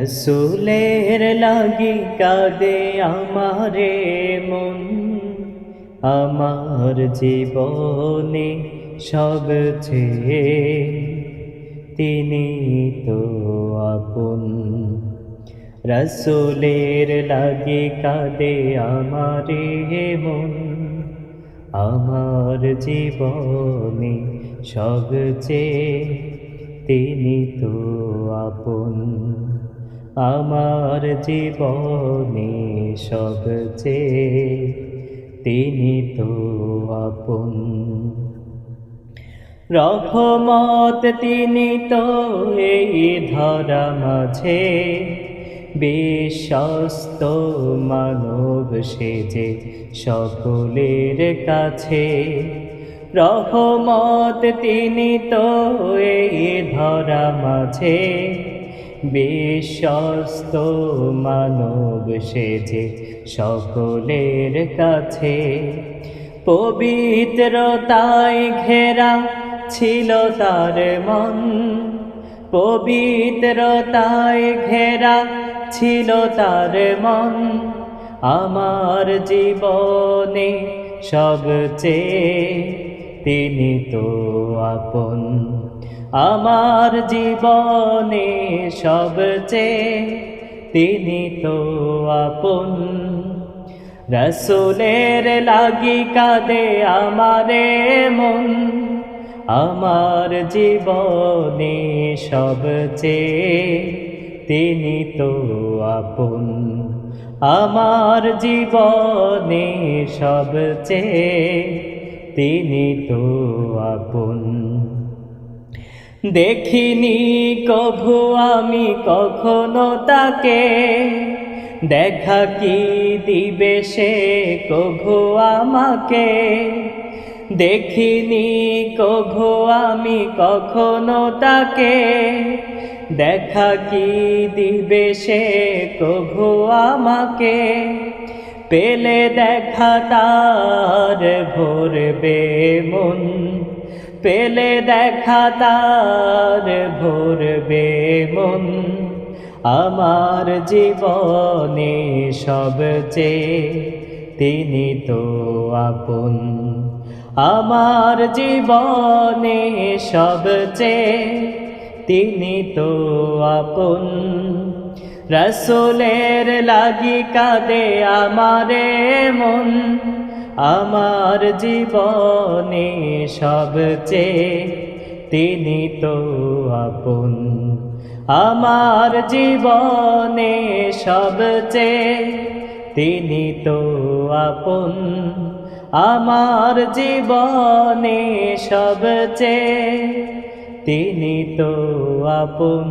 রসুলের লাগি কাঁদে আমারে মন। আমার জীবনে সবচেয়ে তিনি তো আপন। রসুলের লাগি কাঁদে আমারে মন। আমার জীবনে সবচেয়ে তিনি তো আপন। আমার জীবনে সবচেয়ে তিনি তো আপন। রহমত তিনি তো এই ধরা মাঝে বিশ্বস্ত মানব সেজে সকলের কাছে। রহমত তিনি তো এই ধরা মাঝে বিশ্বস্ত মানব সেজে সকলের কাছে। পবিত্রতায় ঘেরা ছিল তার মন। পবিত্রতায় ঘেরা ছিল তার মন। আমার জীবনে সবচেয়ে তিনি তো আপন। আমার জীবনে সবচেয়ে তিনি তো আপন। রসুলের লাগি কাঁদে আমারে মন। আমার জীবনে সবচেয়ে তিনি তো আপন। আমার জীবনে সবচেয়ে তিনি তো আপন। দেখিনি কভু আমি কখনো তাকে। দেখা কি দিবে সে কভু আমাকে? দেখিনি কভু আমি কখনো তাকে। দেখা কি দিবে সে কভু আমাকে? পেলে দেখা তার ভরবে মন। পেলে দেখা তার ভরবে মন। আমার জীবনে সবচেয়ে তিনি তো আপন। আমার জীবনে সবচেয়ে তিনি তো আপন। রসুলের লাগি কাঁদে আমারে মন। আমার জীবনে সবচেয়ে তিনি তো আপন। আমার জীবনে সবচেয়ে তিনি তো আপন। আমার জীবনে সবচেয়ে তিনি তো আপন।